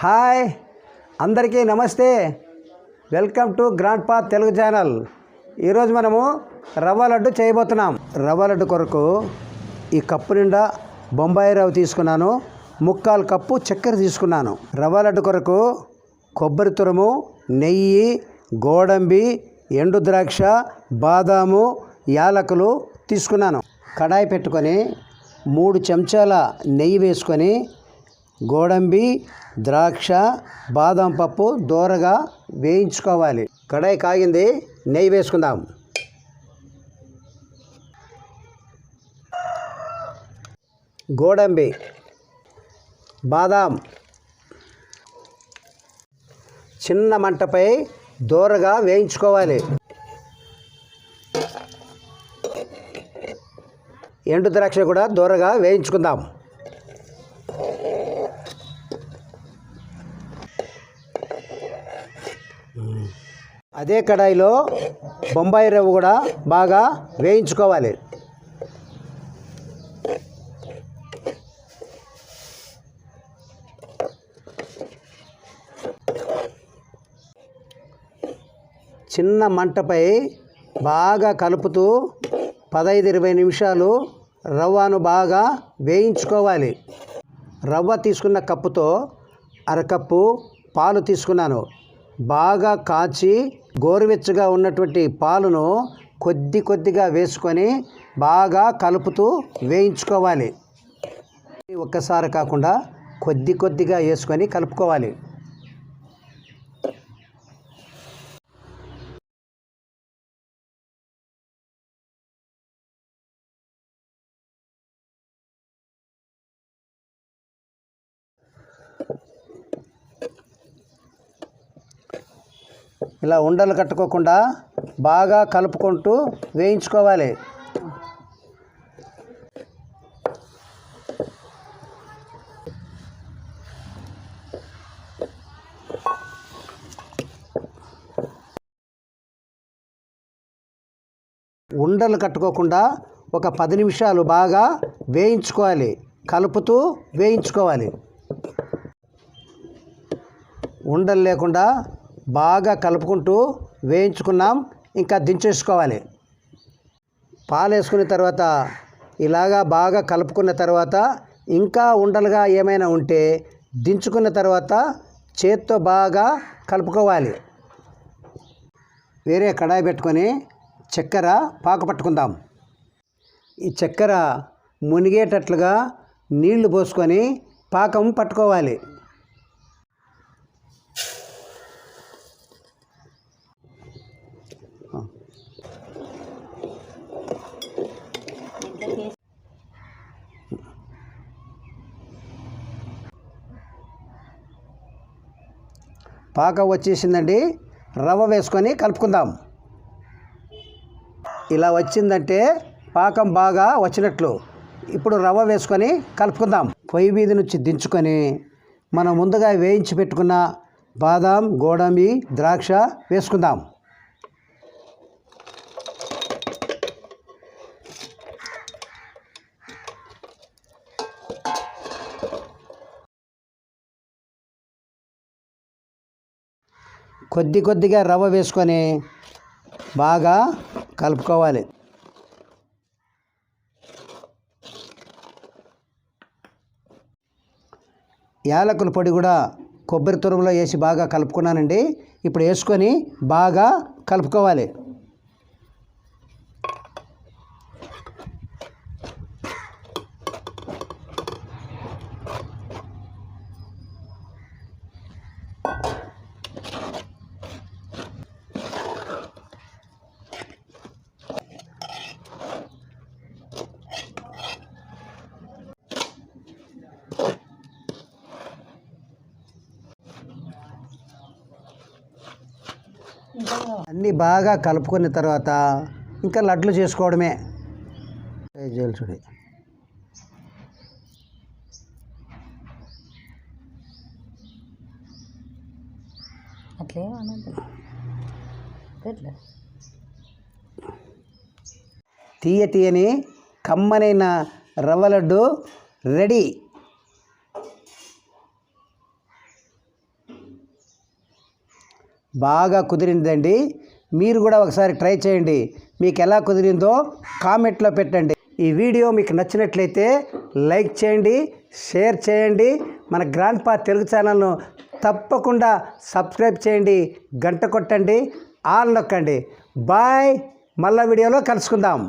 Hi అందరికీ నమస్తే. Welcome to grand పా తెలుగు ఛానల్. ఈరోజు మనము రవ్వ లడ్డు చేయబోతున్నాం. రవ్వ లడ్డు కొరకు ఈ కప్పు నిండా బొంబాయి రవ్వ తీసుకున్నాను. ముక్కాలు కప్పు చక్కెర తీసుకున్నాను. రవ్వ లడ్డు కొరకు కొబ్బరి తురుము నెయ్యి గోడంబి ఎండు ద్రాక్ష బాదాము యాలకులు తీసుకున్నాను. కడాయి పెట్టుకొని మూడు చెంచాల నెయ్యి వేసుకొని గోడంబి ద్రాక్ష బాదం పప్పు దోరగా వేయించుకోవాలి. కడాయి కాగింది నెయ్యి వేసుకుందాం. గోడంబి బాదాం. చిన్న మంటపై దోరగా వేయించుకోవాలి. ఎండు ద్రాక్ష కూడా దూరగా వేయించుకుందాం. అదే కడాయిలో బొంబాయి రవ్వ కూడా బాగా వేయించుకోవాలి. చిన్న మంటపై బాగా కలుపుతూ పదహైదు ఇరవై నిమిషాలు రవ్వను బాగా వేయించుకోవాలి. రవ్వ తీసుకున్న కప్పుతో అరకప్పు పాలు తీసుకున్నాను. బాగా కాచి గోరువెచ్చగా ఉన్నటువంటి పాలును కొద్ది కొద్దిగా వేసుకొని బాగా కలుపుతూ వేయించుకోవాలి. ఒక్కసారి కాకుండా కొద్ది కొద్దిగా వేసుకొని కలుపుకోవాలి. ఇలా ఉండలు కట్టుకోకుండా బాగా కలుపుకుంటూ వేయించుకోవాలి. ఉండలు కట్టుకోకుండా ఒక పది నిమిషాలు బాగా వేయించుకోవాలి. కలుపుతూ వేయించుకోవాలి. ఉండలు లేకుండా బాగా కలుపుకుంటూ వేయించుకున్నాం ఇంకా దించేసుకోవాలి. పాలు వేసుకున్న తర్వాత ఇలాగా బాగా కలుపుకున్న తర్వాత ఇంకా ఉండలుగా ఏమైనా ఉంటే దించుకున్న తర్వాత చేత్తో బాగా కలుపుకోవాలి. వేరే కడాయి పెట్టుకొని చక్కెర పాక పట్టుకుందాం. ఈ చక్కెర మునిగేటట్లుగా నీళ్ళు పోసుకొని పాకం పట్టుకోవాలి. పాక వచ్చేసిందండి. రవ్వ వేసుకొని కలుపుకుందాం. ఇలా వచ్చిందంటే పాకం బాగా వచ్చినట్లు. ఇప్పుడు రవ్వ వేసుకొని కలుపుకుందాం. పొయ్యి మీద నుంచి దించుకొని మనం ముందుగా వేయించి పెట్టుకున్న బాదాం గోడంబి ద్రాక్ష వేసుకుందాం. కొద్ది కొద్దిగా రవ్వ వేసుకొని బాగా కలుపుకోవాలి. యాలకుల పొడి కూడా కొబ్బరి తురుములో వేసి బాగా కలుపుకున్నానండి. ఇప్పుడు వేసుకొని బాగా కలుపుకోవాలి. అన్నీ బాగా కలుపుకున్న తర్వాత ఇంకా లడ్లు చేసుకోవడమే. అట్లే అనద్దు. ఎట్లా తీయ తీయని కమ్మనైన రవ్వ లడ్డు రెడీ. బాగా కుదిరిందండి. మీరు కూడా ఒకసారి ట్రై చేయండి. మీకు ఎలా కుదిరిందో కామెంట్లో పెట్టండి. ఈ వీడియో మీకు నచ్చినట్లయితే లైక్ చేయండి షేర్ చేయండి. మన గ్రాండ్ పా తెలుగు ఛానల్ను తప్పకుండా సబ్స్క్రైబ్ చేయండి. గంట కొట్టండి ఆల్ నొక్కండి. బాయ్. మళ్ళా వీడియోలో కలుసుకుందాం.